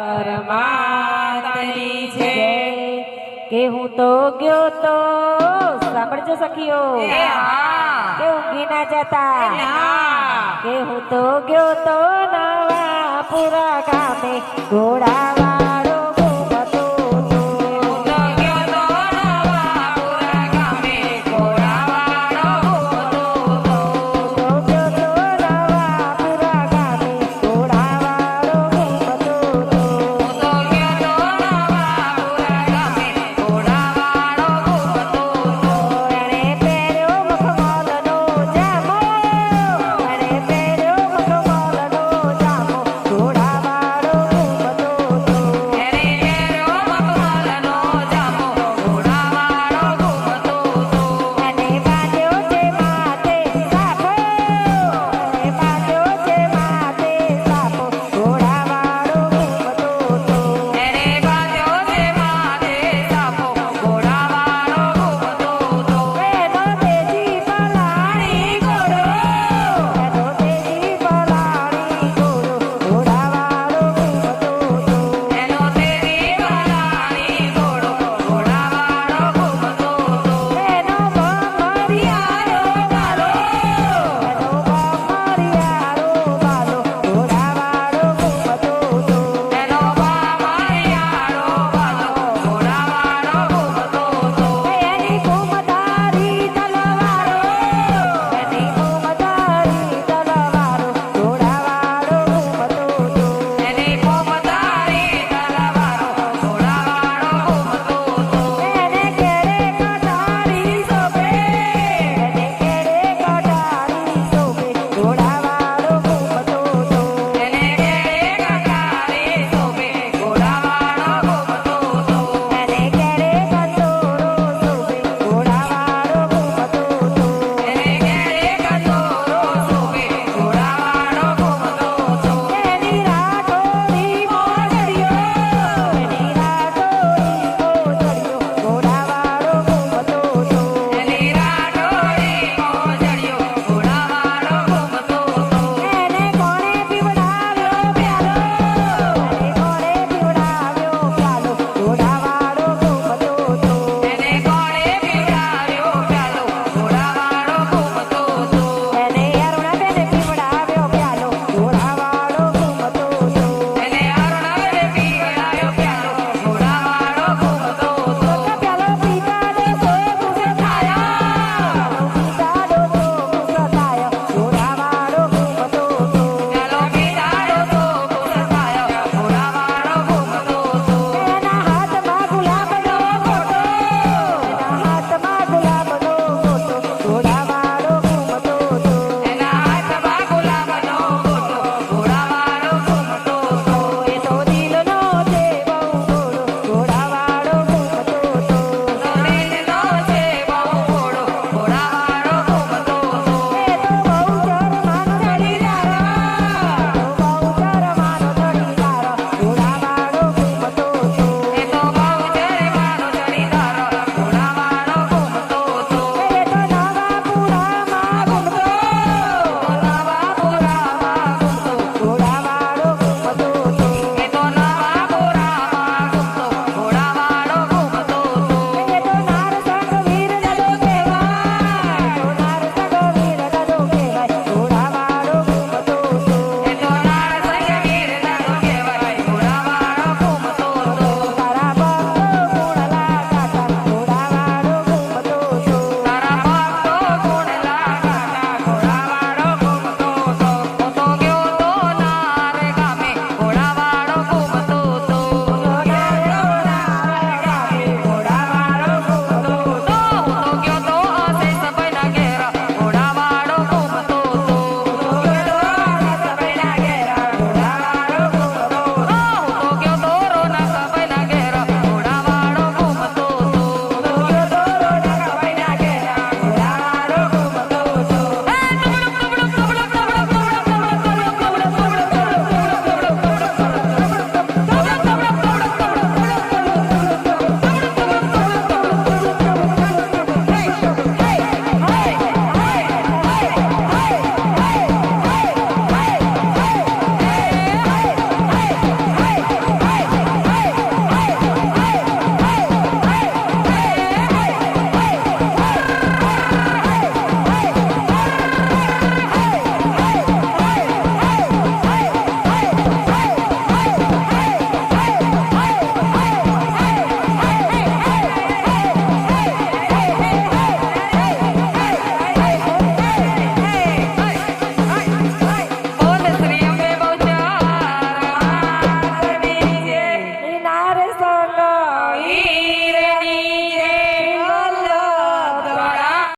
પરમાત્માની છે. કે હું તો ગયો તો સાંભળજો સખીઓ. કે ઊંઘી ના જતા. કે હું તો ગયો તો નવા પૂરા ગામે ઘોડા